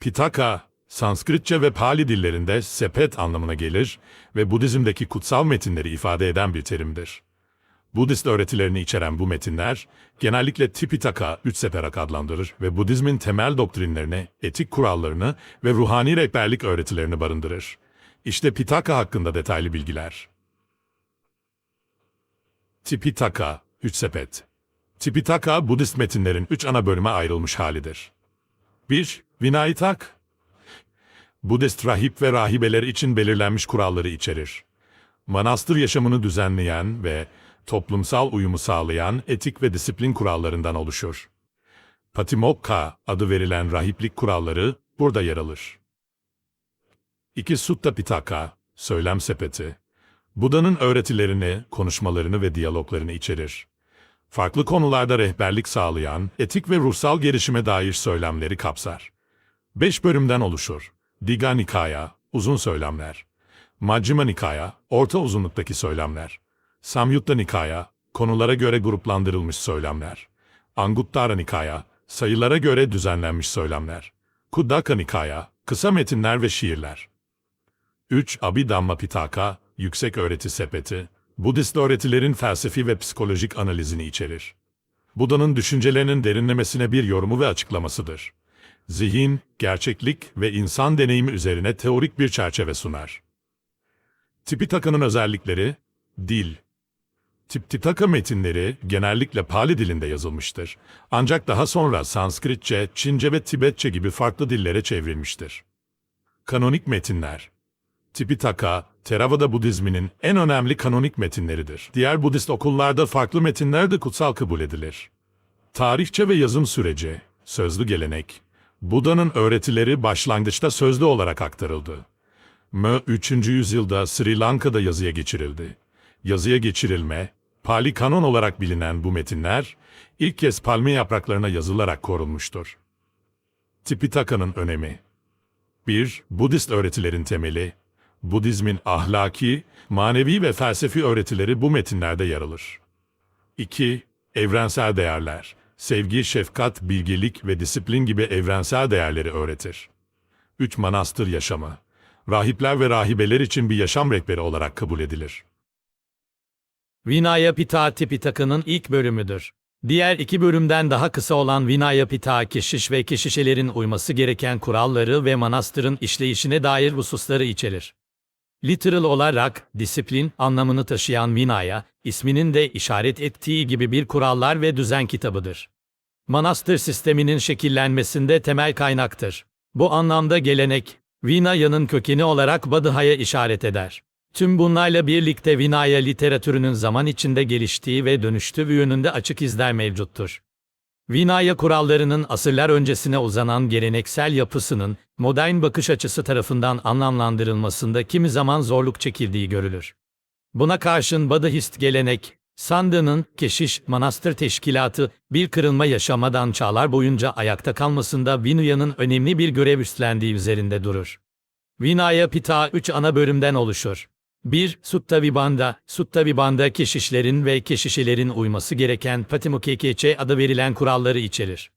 Pitaka, Sanskritçe ve Pali dillerinde sepet anlamına gelir ve Budizm'deki kutsal metinleri ifade eden bir terimdir. Budist öğretilerini içeren bu metinler, genellikle Tipitaka, üç seperak adlandırır ve Budizmin temel doktrinlerini, etik kurallarını ve ruhani rehberlik öğretilerini barındırır. İşte Pitaka hakkında detaylı bilgiler. Tipitaka, üç sepet. Tipitaka, Budist metinlerin üç ana bölüme ayrılmış halidir. 1. Vinaytak Budist rahip ve rahibeler için belirlenmiş kuralları içerir. Manastır yaşamını düzenleyen ve toplumsal uyumu sağlayan etik ve disiplin kurallarından oluşur. Patimokka adı verilen rahiplik kuralları burada yer alır. 2. Sutta Pitaka, söylem sepeti. Buda'nın öğretilerini, konuşmalarını ve diyaloglarını içerir. Farklı konularda rehberlik sağlayan, etik ve ruhsal gelişime dair söylemleri kapsar. Beş bölümden oluşur. Diga Nikaya, uzun söylemler. Majjhima Nikaya, orta uzunluktaki söylemler. Samyutta Nikaya, konulara göre gruplandırılmış söylemler. Anguttara Nikaya, sayılara göre düzenlenmiş söylemler. Kuddaka Nikaya, kısa metinler ve şiirler. 3. Abhidhamma Pitaka, yüksek öğreti sepeti, Budist öğretilerin felsefi ve psikolojik analizini içerir. Buda'nın düşüncelerinin derinlemesine bir yorumu ve açıklamasıdır. Zihin, gerçeklik ve insan deneyimi üzerine teorik bir çerçeve sunar. Tipitaka'nın özellikleri, dil. Tipitaka metinleri genellikle Pali dilinde yazılmıştır. Ancak daha sonra Sanskritçe, Çince ve Tibetçe gibi farklı dillere çevrilmiştir. Kanonik metinler Tipitaka, Theravada Budizminin en önemli kanonik metinleridir. Diğer Budist okullarda farklı metinler de kutsal kabul edilir. Tarihçe ve yazım süreci, sözlü gelenek, Buda'nın öğretileri başlangıçta sözlü olarak aktarıldı. Mö 3. yüzyılda Sri Lanka'da yazıya geçirildi. Yazıya geçirilme, Pali kanon olarak bilinen bu metinler, ilk kez palmiye yapraklarına yazılarak korunmuştur. Tipitaka'nın önemi 1. Budist öğretilerin temeli, Budizmin ahlaki, manevi ve felsefi öğretileri bu metinlerde yer alır. 2. Evrensel değerler, sevgi, şefkat, bilgelik ve disiplin gibi evrensel değerleri öğretir. 3. Manastır yaşamı, rahipler ve rahibeler için bir yaşam rehberi olarak kabul edilir. Vinaya Pitaka Tipitaka'nın ilk bölümüdür. Diğer iki bölümden daha kısa olan Vinaya Pitaka keşiş ve keşişelerin uyması gereken kuralları ve manastırın işleyişine dair hususları içerir. Literal olarak disiplin anlamını taşıyan Vinaya, isminin de işaret ettiği gibi bir kurallar ve düzen kitabıdır. Manastır sisteminin şekillenmesinde temel kaynaktır. Bu anlamda gelenek, Vinaya'nın kökeni olarak Badaha'ya işaret eder. Tüm bunlarla birlikte Vinaya literatürünün zaman içinde geliştiği ve dönüştüğü yönünde açık izler mevcuttur. Vinaya kurallarının asırlar öncesine uzanan geleneksel yapısının modern bakış açısı tarafından anlamlandırılmasında kimi zaman zorluk çekildiği görülür. Buna karşın Badahist gelenek, Sandha'nın keşiş manastır teşkilatı bir kırılma yaşamadan çağlar boyunca ayakta kalmasında Vinaya'nın önemli bir görev üstlendiği üzerinde durur. Vinaya Pitaka üç ana bölümden oluşur. 1. Sutta Vibanda, Sutta Vibanda keşişlerin ve keşişelerin uyması gereken Patimokekece adı verilen kuralları içerir.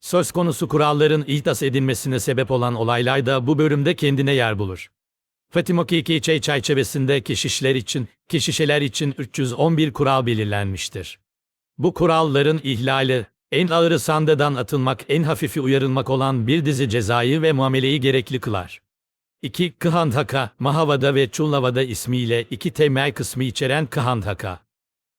Söz konusu kuralların ihdas edilmesine sebep olan olaylar da bu bölümde kendine yer bulur. Patimokekece çerçevesinde keşişler için, keşişeler için 311 kural belirlenmiştir. Bu kuralların ihlali, en ağırı sandadan atılmak, en hafifi uyarılmak olan bir dizi cezayı ve muameleyi gerekli kılar. 2. Kıhandhaka, Mahavada ve Çullavada ismiyle iki temel kısmı içeren Kıhandhaka.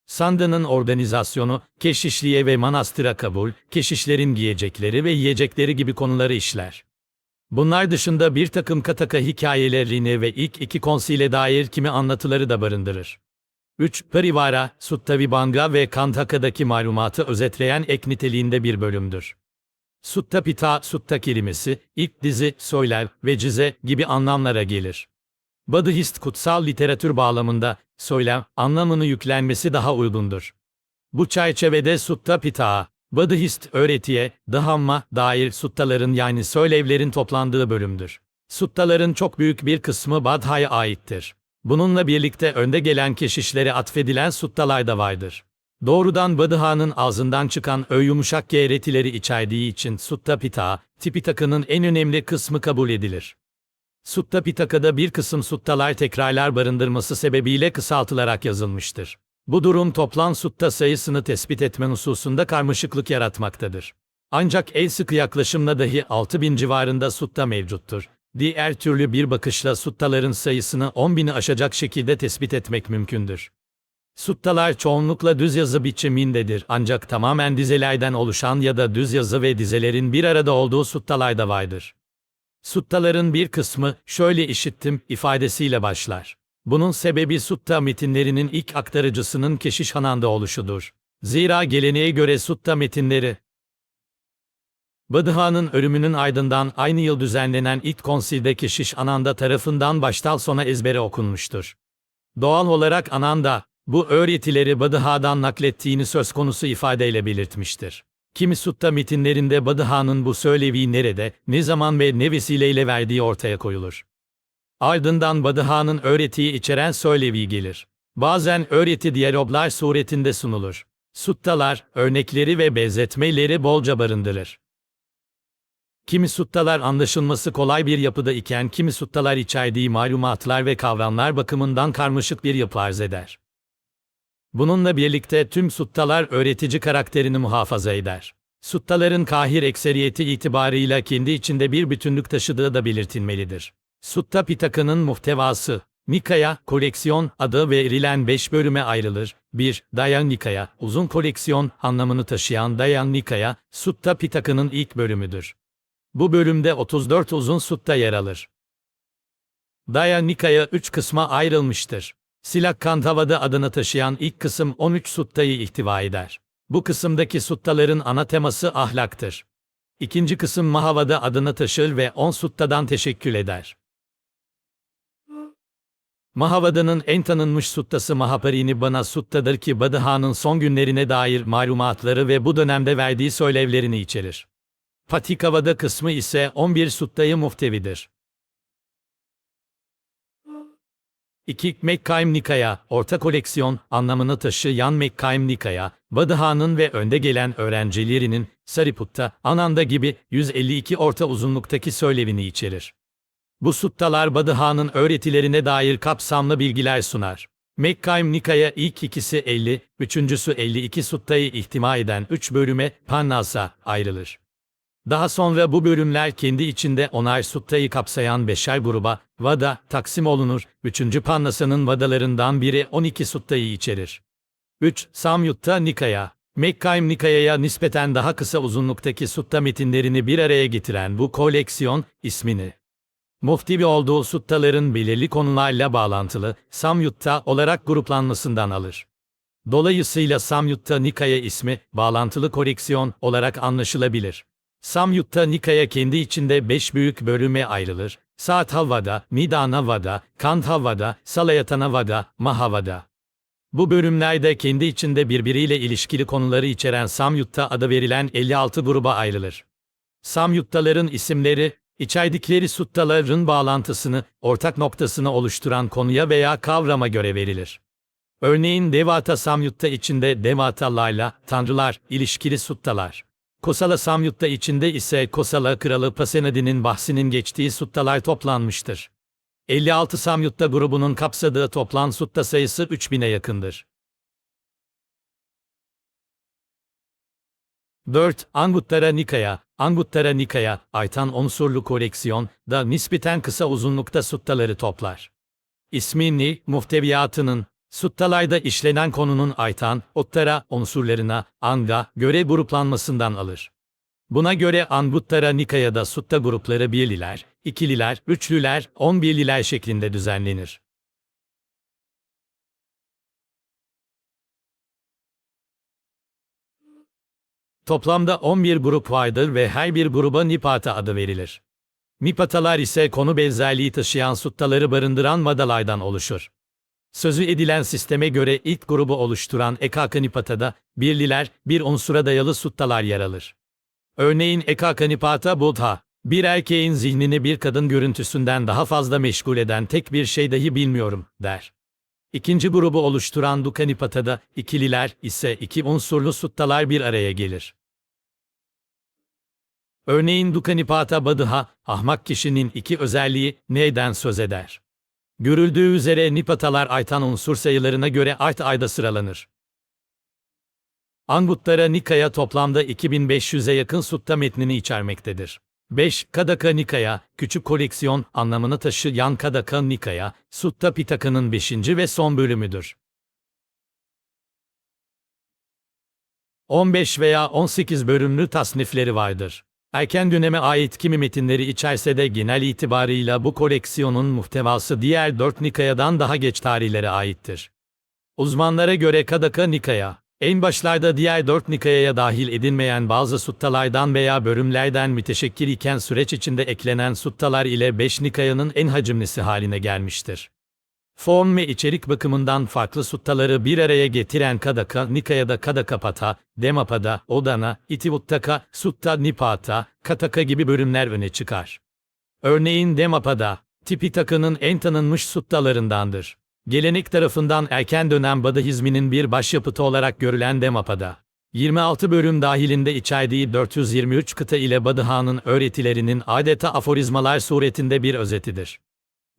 Sanda'nın organizasyonu, keşişliğe ve manastıra kabul, keşişlerin giyecekleri ve yiyecekleri gibi konuları işler. Bunlar dışında bir takım Kataka hikayelerini ve ilk iki konsile dair kimi anlatıları da barındırır. 3. Parivara, Sutta Vibhanga ve Kandhaka'daki malumatı özetleyen ek niteliğinde bir bölümdür. Sutta Pita, Sutta kelimesi, ilk dizi, söyler, vecize gibi anlamlara gelir. Badahist kutsal literatür bağlamında, söylem, anlamını yüklenmesi daha uygundur. Bu çerçevede Sutta Pita, Badahist öğretiye, Dhamm'a dair suttaların yani söylevlerin toplandığı bölümdür. Suttaların çok büyük bir kısmı Badha'ya aittir. Bununla birlikte önde gelen keşişlere atfedilen suttalar da vardır. Doğrudan Badıha'nın ağzından çıkan ö yumuşak G retileri içerdiği için Sutta Pitaka, Tipitaka'nın en önemli kısmı kabul edilir. Sutta Pitaka'da bir kısım suttalar tekrarlar barındırması sebebiyle kısaltılarak yazılmıştır. Bu durum toplam sutta sayısını tespit etme hususunda karmaşıklık yaratmaktadır. Ancak el sıkı yaklaşımla dahi 6000 civarında sutta mevcuttur. Diğer türlü bir bakışla suttaların sayısını 10.000'i aşacak şekilde tespit etmek mümkündür. Suttalar çoğunlukla düz yazı biçimindedir ancak tamamen dizelerden oluşan ya da düz yazı ve dizelerin bir arada olduğu suttalar da vardır. Suttaların bir kısmı şöyle işittim ifadesiyle başlar. Bunun sebebi sutta metinlerinin ilk aktarıcısının Keşiş Hanan'da oluşudur. Zira geleneğe göre sutta metinleri Badıha'nın ölümünün ardından aynı yıl düzenlenen ilk konsilde Keşiş Ananda tarafından baştan sona ezbere okunmuştur. Doğal olarak Ananda, bu öğretileri Badıha'dan naklettiğini söz konusu ifadeyle belirtmiştir. Kimi sutta metinlerinde Badıha'nın bu söylevi nerede, ne zaman ve ne vesileyle verdiği ortaya koyulur. Ardından Badıha'nın öğretiyi içeren söylevi gelir. Bazen öğreti diyaloglar suretinde sunulur. Suttalar, örnekleri ve benzetmeleri bolca barındırır. Kimi suttalar anlaşılması kolay bir yapıda iken kimi suttalar içerdiği malumatlar ve kavramlar bakımından karmaşık bir yapı arz eder. Bununla birlikte tüm suttalar öğretici karakterini muhafaza eder. Suttaların kahir ekseriyeti itibarıyla kendi içinde bir bütünlük taşıdığı da belirtilmelidir. Sutta Pitaka'nın muhtevası, Nikaya, koleksiyon adı verilen 5 bölüme ayrılır. 1. Dayan Nikaya, uzun koleksiyon anlamını taşıyan Dayan Nikaya, Sutta Pitaka'nın ilk bölümüdür. Bu bölümde 34 uzun sutta yer alır. Daya Nikaya 3 kısma ayrılmıştır. Silak Kantavada adını taşıyan ilk kısım 13 suttayı ihtiva eder. Bu kısımdaki suttaların ana teması ahlaktır. İkinci kısım Mahavada adını taşır ve 10 suttadan teşekkül eder. Mahavada'nın en tanınmış suttası Mahaparini Bana suttadır ki Badıha'nın son günlerine dair malumatları ve bu dönemde verdiği söylevlerini içerir. Patikavada kısmı ise 11 suttayı muhtevidir. 2. Mekkaim Nikaya, orta koleksiyon anlamını taşıyan Mekkaim Nikaya, Badıha'nın ve önde gelen öğrencilerinin Sariputta, Ananda gibi 152 orta uzunluktaki söylevini içerir. Bu suttalar Badıha'nın öğretilerine dair kapsamlı bilgiler sunar. Mekkaim Nikaya ilk ikisi 50, üçüncüsü 52 suttayı ihtima eden 3 bölüme Pannasa ayrılır. Daha sonra bu bölümler kendi içinde onar suttayı kapsayan beşer gruba, Vada, taksim olunur. Üçüncü Pannasa'nın Vadalarından biri 12 suttayı içerir. 3. Samyutta Nikaya Mekkaim Nikaya'ya nispeten daha kısa uzunluktaki sutta metinlerini bir araya getiren bu koleksiyon, ismini Muhtibi olduğu suttaların belirli konularla bağlantılı, Samyutta olarak gruplanmasından alır. Dolayısıyla Samyutta Nikaya ismi, bağlantılı koleksiyon olarak anlaşılabilir. Samyutta Nikaya kendi içinde beş büyük bölüme ayrılır. Saathavada, Nidanavada, Kanthavada, Salayatanavada, Mahavada. Bu bölümlerde kendi içinde birbiriyle ilişkili konuları içeren Samyutta adı verilen 56 gruba ayrılır. Samyuttaların isimleri, içerdikleri suttaların bağlantısını, ortak noktasını oluşturan konuya veya kavrama göre verilir. Örneğin Devata Samyutta içinde Devatalarla, tanrılar, ilişkili suttalar. Kosala Samyutta içinde ise Kosala Kralı Pasenadi'nin bahsinin geçtiği suttalar toplanmıştır. 56 Samyutta grubunun kapsadığı toplam sutta sayısı 3000'e yakındır. 4. Anguttara Nikaya Anguttara Nikaya, Aytan unsurlu koleksiyon da nispeten kısa uzunlukta suttaları toplar. İsmini, muhteviyatının, suttalarda işlenen konunun Aytan, Ottara unsurlarına, Anga göre gruplanmasından alır. Buna göre Anguttara Nikaya'da sutta grupları birliler, ikililer, üçlüler, on birliler şeklinde düzenlenir. Toplamda 11 grup vardır ve her bir gruba Nipata adı verilir. Nipatalar ise konu benzerliği taşıyan suttaları barındıran madalardan oluşur. Sözü edilen sisteme göre ilk grubu oluşturan Ekaka Nipata'da birliler, bir unsura dayalı suttalar yer alır. Örneğin Ekaka Nipata Buddha, bir erkeğin zihnini bir kadın görüntüsünden daha fazla meşgul eden tek bir şey dahi bilmiyorum, der. İkinci grubu oluşturan Dukanipata'da ikililer ise iki unsurlu suttalar bir araya gelir. Örneğin Dukanipata Badıha, ahmak kişinin iki özelliği neyden söz eder. Görüldüğü üzere nipatalar aytan unsur sayılarına göre art ayda sıralanır. Anguttara Nikaya toplamda 2500'e yakın sutta metnini içermektedir. 5. Kadaka Nikaya, küçük koleksiyon anlamını taşıyan Kadaka Nikaya, Sutta Pitaka'nın 5. ve son bölümüdür. 15 veya 18 bölümlü tasnifleri vardır. Erken döneme ait kimi metinleri içerse de genel itibarıyla bu koleksiyonun muhtevası diğer dört Nikaya'dan daha geç tarihlere aittir. Uzmanlara göre Kadaka Nikaya, en başlarda diğer dört Nikaya'ya dahil edilmeyen bazı suttalardan veya bölümlerden müteşekkil iken süreç içinde eklenen suttalar ile beş Nikaya'nın en hacimlisi haline gelmiştir. Form ve içerik bakımından farklı suttaları bir araya getiren Kadaka, Nikaya'da Kadakapata, Demapada, Odana, Itivuttaka, Sutta Nipata, Kataka gibi bölümler öne çıkar. Örneğin Demapada, Tipitaka'nın en tanınmış suttalarındandır. Gelenek tarafından erken dönem Badahizminin bir başyapıtı olarak görülen Demapada, 26 bölüm dahilinde içerdiği 423 kıta ile Badıha'nın öğretilerinin adeta aforizmalar suretinde bir özetidir.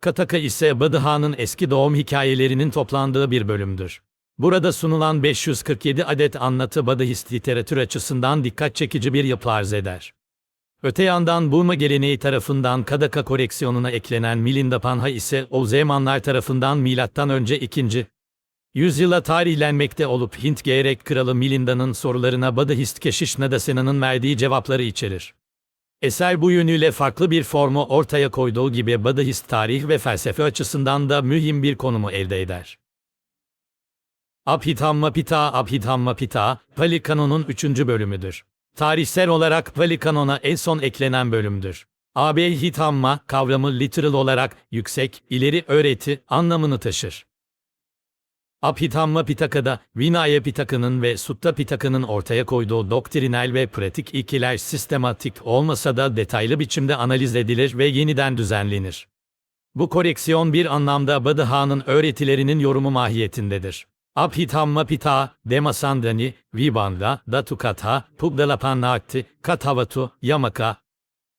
Kataka ise Badıha'nın eski doğum hikayelerinin toplandığı bir bölümdür. Burada sunulan 547 adet anlatı Badahist literatür açısından dikkat çekici bir yapı arz eder. Öte yandan Burma geleneği tarafından Kadaka koleksiyonuna eklenen Milinda Panha ise o zamanlar tarafından önce 2. yüzyıla tarihlenmekte olup Hint Geyrek Kralı Milinda'nın sorularına Badahist Keşiş Nadasena'nın verdiği cevapları içerir. Eser bu yönüyle farklı bir formu ortaya koyduğu gibi Badahist tarih ve felsefe açısından da mühim bir konumu elde eder. Abhidhamma Pita Abhidhamma Pita, Pali Kanon'un üçüncü bölümüdür. Tarihsel olarak Pali Kanon'a en son eklenen bölümdür. Abhidhamma kavramı literal olarak yüksek, ileri öğreti anlamını taşır. Abhidhamma Pitaka'da Vinaya Pitaka'nın ve Sutta Pitaka'nın ortaya koyduğu doktrinal ve pratik ilkeler sistematik olmasa da detaylı biçimde analiz edilir ve yeniden düzenlenir. Bu koleksiyon bir anlamda Badaha'nın öğretilerinin yorumu mahiyetindedir. Abhidhamma Pita, Demasandani, Vibanda, Datukatha, Pugdalapanakti, Kathavatu, Yamaka,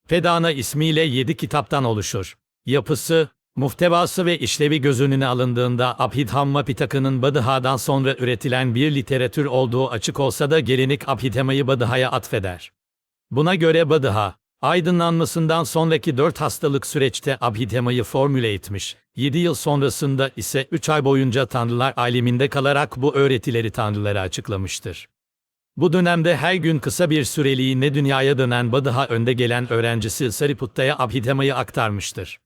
Pedana ismiyle yedi kitaptan oluşur. Yapısı, muhtevası ve işlevi göz önüne alındığında Abhidhamma Pitaka'nın Badaha'dan sonra üretilen bir literatür olduğu açık olsa da gelenek Abhidhamma'yı Badaha'ya atfeder. Buna göre Badaha, aydınlanmasından sonraki dört hastalık süreçte Abhidhamma'yı formüle etmiş, 7 yıl sonrasında ise 3 ay boyunca tanrılar aleminde kalarak bu öğretileri tanrılara açıklamıştır. Bu dönemde her gün kısa bir süreliğine dünyaya dönen Badaha önde gelen öğrencisi Sariputta'ya Abhidhamma'yı aktarmıştır.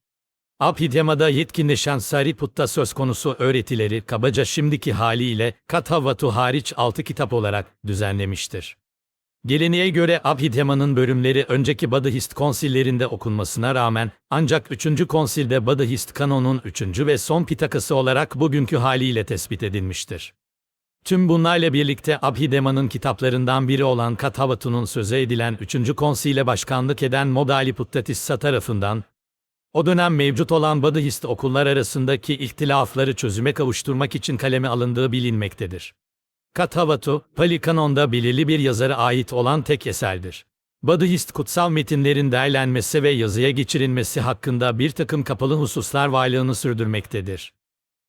Abhidhamma'da yetkinleşen Sariputta söz konusu öğretileri kabaca şimdiki haliyle Kathavatu hariç 6 kitap olarak düzenlemiştir. Geleneğe göre Abhidhamma'nın bölümleri önceki Badahist konsillerinde okunmasına rağmen ancak 3. konsilde Badahist kanonun 3. ve son pitakası olarak bugünkü haliyle tespit edilmiştir. Tüm bunlarla birlikte Abhidhamma'nın kitaplarından biri olan Kathavatu'nun söze edilen 3. konsile başkanlık eden Modaliputtatissa tarafından o dönem mevcut olan Badahist okullar arasındaki ihtilafları çözüme kavuşturmak için kaleme alındığı bilinmektedir. Kathavatu, Pali Kanon'da belirli bir yazara ait olan tek eserdir. Badahist kutsal metinlerin derlenmesi ve yazıya geçirilmesi hakkında bir takım kapalı hususlar varlığını sürdürmektedir.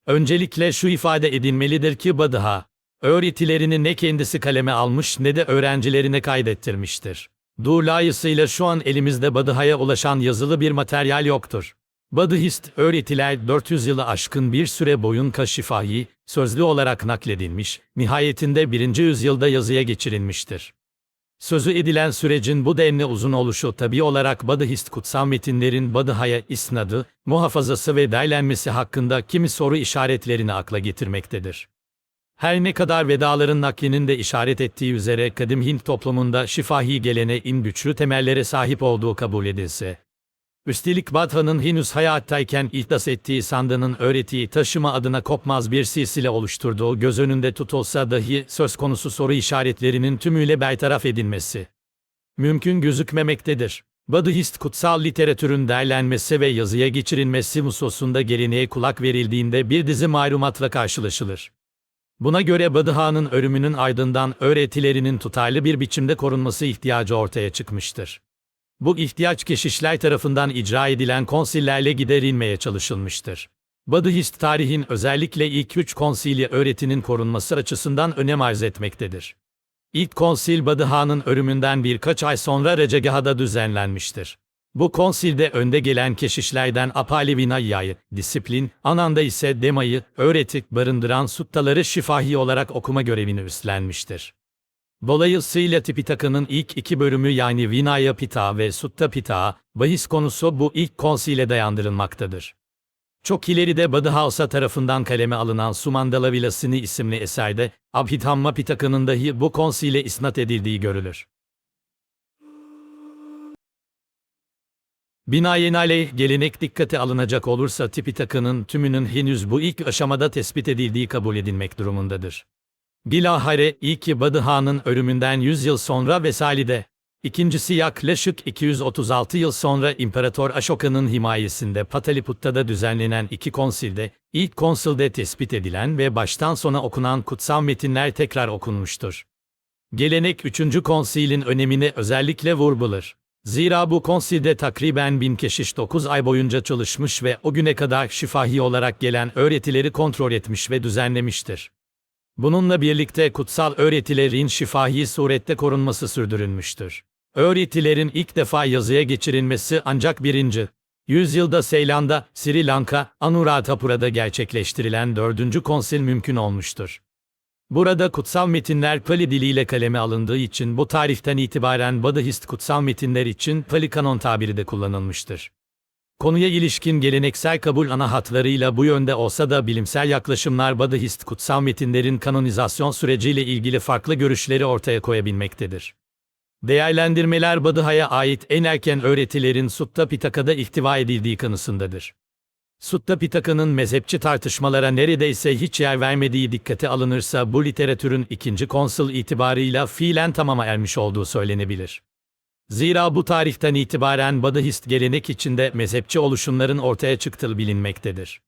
Öncelikle şu ifade edilmelidir ki Badaha, öğretilerini ne kendisi kaleme almış ne de öğrencilerine kaydettirmiştir. Dolayısıyla şu an elimizde Badaha'ya ulaşan yazılı bir materyal yoktur. Badahist öğretiler 400 yılı aşkın bir süre boyunca şifahi, sözlü olarak nakledilmiş, nihayetinde 1. yüzyılda yazıya geçirilmiştir. Sözü edilen sürecin bu denli uzun oluşu tabi olarak Badahist kutsal metinlerin Badaha'ya isnadı, muhafazası ve derlenmesi hakkında kimi soru işaretlerini akla getirmektedir. Her ne kadar vedaların naklinin de işaret ettiği üzere kadim Hint toplumunda şifahi geleneğin güçlü temellere sahip olduğu kabul edilse, üstelik Badha'nın henüz hayattayken ihdas ettiği sandığının öğretiyi taşıma adına kopmaz bir silsile oluşturduğu göz önünde tutulsa dahi söz konusu soru işaretlerinin tümüyle bertaraf edilmesi mümkün gözükmemektedir. Buddhist kutsal literatürün derlenmesi ve yazıya geçirilmesi hususunda geleneğe kulak verildiğinde bir dizi malumatla karşılaşılır. Buna göre Buddha'nın ölümünün ardından öğretilerinin tutarlı bir biçimde korunması ihtiyacı ortaya çıkmıştır. Bu ihtiyaç keşişler tarafından icra edilen konsillerle giderilmeye çalışılmıştır. Buddhist tarihin özellikle ilk üç konsili öğretinin korunması açısından önem arz etmektedir. İlk konsil Buddha'nın ölümünden birkaç ay sonra Recegaha'da düzenlenmiştir. Bu konsilde önde gelen keşişlerden Apali Vinaya'yı, disiplin, Ananda ise Dema'yı, öğretik barındıran suttaları şifahi olarak okuma görevini üstlenmiştir. Dolayısıyla Tipitaka'nın ilk iki bölümü yani Vinaya Pita ve Sutta Pita, bahis konusu bu ilk konsile dayandırılmaktadır. Çok ileride Buddha tarafından kaleme alınan Sumandala Vilasini isimli eserde, Abhidhamma Pitaka'nın dahi bu konsile isnat edildiği görülür. Binaenaleyh gelenek dikkate alınacak olursa Tipitaka'nın tümünün henüz bu ilk aşamada tespit edildiği kabul edilmek durumundadır. Bilahare ilki Buddha'nın ölümünden 100 yıl sonra Vesali'de, ikincisi yaklaşık 236 yıl sonra İmparator Ashoka'nın himayesinde Pataliputta'da düzenlenen iki konsilde, ilk konsilde tespit edilen ve baştan sona okunan kutsal metinler tekrar okunmuştur. Gelenek 3. konsilin önemini özellikle vurgular. Zira bu konsilde takriben bin keşiş 9 ay boyunca çalışmış ve o güne kadar şifahi olarak gelen öğretileri kontrol etmiş ve düzenlemiştir. Bununla birlikte kutsal öğretilerin şifahi surette korunması sürdürülmüştür. Öğretilerin ilk defa yazıya geçirilmesi ancak birinci yüzyılda Seylan'da, Sri Lanka, Anuradhapura'da gerçekleştirilen dördüncü konsil mümkün olmuştur. Burada kutsal metinler Pali diliyle kaleme alındığı için bu tarihten itibaren Buddhist kutsal metinler için Pali kanon tabiri de kullanılmıştır. Konuya ilişkin geleneksel kabul ana hatlarıyla bu yönde olsa da bilimsel yaklaşımlar Buddhist kutsal metinlerin kanonizasyon süreciyle ilgili farklı görüşleri ortaya koyabilmektedir. Değerlendirmeler Buddha'ya ait en erken öğretilerin Sutta Pitaka'da ihtiva edildiği kanısındadır. Sutta Pitaka'nın mezhepçi tartışmalara neredeyse hiç yer vermediği dikkate alınırsa bu literatürün ikinci konsul itibarıyla fiilen tamama ermiş olduğu söylenebilir. Zira bu tarihten itibaren Buddhist gelenek içinde mezhepçi oluşumların ortaya çıktığı bilinmektedir.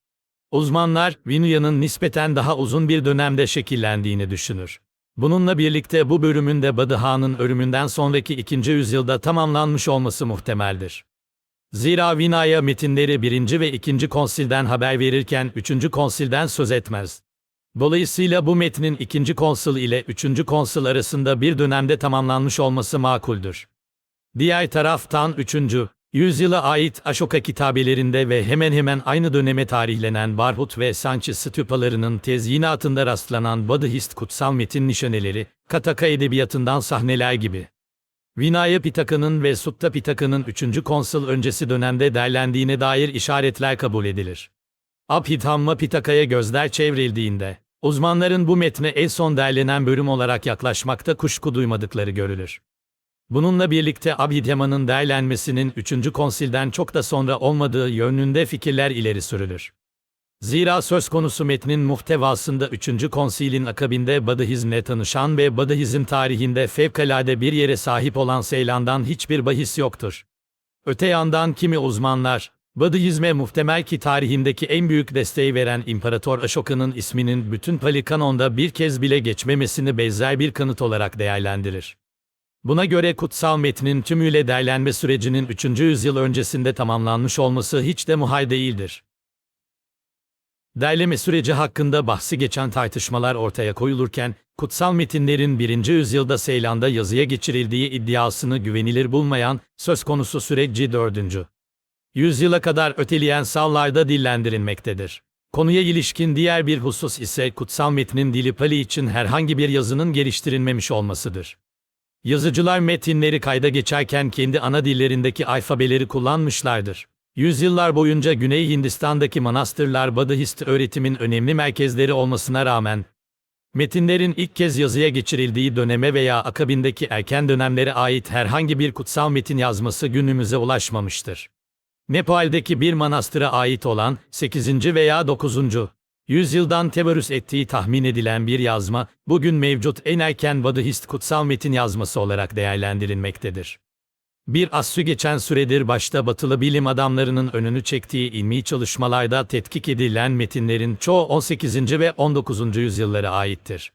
Uzmanlar, Vinaya'nın nispeten daha uzun bir dönemde şekillendiğini düşünür. Bununla birlikte bu bölümün de Buddha'nın ölümünden sonraki ikinci yüzyılda tamamlanmış olması muhtemeldir. Zira Vinaya metinleri birinci ve ikinci konsilden haber verirken üçüncü konsilden söz etmez. Dolayısıyla bu metnin ikinci konsil ile üçüncü konsil arasında bir dönemde tamamlanmış olması makuldür. Diğer taraftan 3. yüzyıla ait Ashoka kitabelerinde ve hemen hemen aynı döneme tarihlenen Barhut ve Sanchi stüpalarının tezyinatında rastlanan Buddhist kutsal metin nişaneleri, Kataka edebiyatından sahneler gibi. Vinaya Pitaka'nın ve Sutta Pitaka'nın 3. konsul öncesi dönemde derlendiğine dair işaretler kabul edilir. Abhidhamma Pitaka'ya gözler çevrildiğinde, uzmanların bu metne en son derlenen bölüm olarak yaklaşmakta kuşku duymadıkları görülür. Bununla birlikte Abhidhama'nın derlenmesinin 3. konsilden çok da sonra olmadığı yönünde fikirler ileri sürülür. Zira söz konusu metnin muhtevasında 3. konsilin akabinde Buddhizmle tanışan ve Buddhizm tarihinde fevkalade bir yere sahip olan Seylan'dan hiçbir bahis yoktur. Öte yandan kimi uzmanlar, Buddhizme muhtemel ki tarihindeki en büyük desteği veren İmparator Ashoka'nın isminin bütün Pali Kanon'da bir kez bile geçmemesini benzer bir kanıt olarak değerlendirir. Buna göre kutsal metnin tümüyle derlenme sürecinin 3. yüzyıl öncesinde tamamlanmış olması hiç de muhal değildir. Derleme süreci hakkında bahsi geçen tartışmalar ortaya koyulurken, kutsal metinlerin 1. yüzyılda Seylan'da yazıya geçirildiği iddiasını güvenilir bulmayan, söz konusu süreci 4. yüzyıla kadar öteleyen sallarda dillendirilmektedir. Konuya ilişkin diğer bir husus ise kutsal metnin dili Pali için herhangi bir yazının geliştirilmemiş olmasıdır. Yazıcılar metinleri kayda geçerken kendi ana dillerindeki alfabeleri kullanmışlardır. Yüzyıllar boyunca Güney Hindistan'daki manastırlar Buddhist öğretimin önemli merkezleri olmasına rağmen, metinlerin ilk kez yazıya geçirildiği döneme veya akabindeki erken dönemlere ait herhangi bir kutsal metin yazması günümüze ulaşmamıştır. Nepal'deki bir manastıra ait olan 8. veya 9. yüzyıldan tevarüs ettiği tahmin edilen bir yazma, bugün mevcut en erken Buddhist kutsal metin yazması olarak değerlendirilmektedir. Bir asrı geçen süredir başta batılı bilim adamlarının önünü çektiği ilmi çalışmalarda tetkik edilen metinlerin çoğu 18. ve 19. yüzyıllara aittir.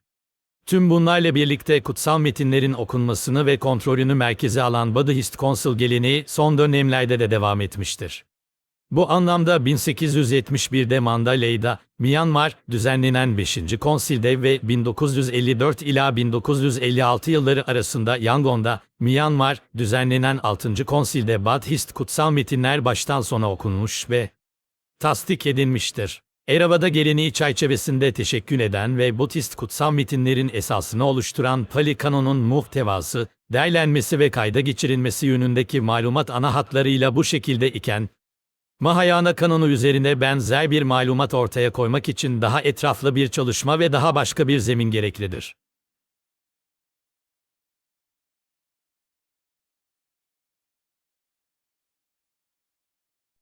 Tüm bunlarla birlikte kutsal metinlerin okunmasını ve kontrolünü merkeze alan Buddhist Council geleneği son dönemlerde de devam etmiştir. Bu anlamda 1871'de Mandalay'da, Myanmar, düzenlenen 5. konsilde ve 1954 ila 1956 yılları arasında Yangon'da, Myanmar, düzenlenen 6. konsilde Buddhist kutsal metinler baştan sona okunmuş ve tasdik edilmiştir. Eravada geleneği çerçevesinde teşekkül eden ve Budist kutsal metinlerin esasını oluşturan Pali Kanon'un muhtevası, derlenmesi ve kayda geçirilmesi yönündeki malumat ana hatlarıyla bu şekilde iken, Mahayana kanonu üzerine benzer bir malumat ortaya koymak için daha etraflı bir çalışma ve daha başka bir zemin gereklidir.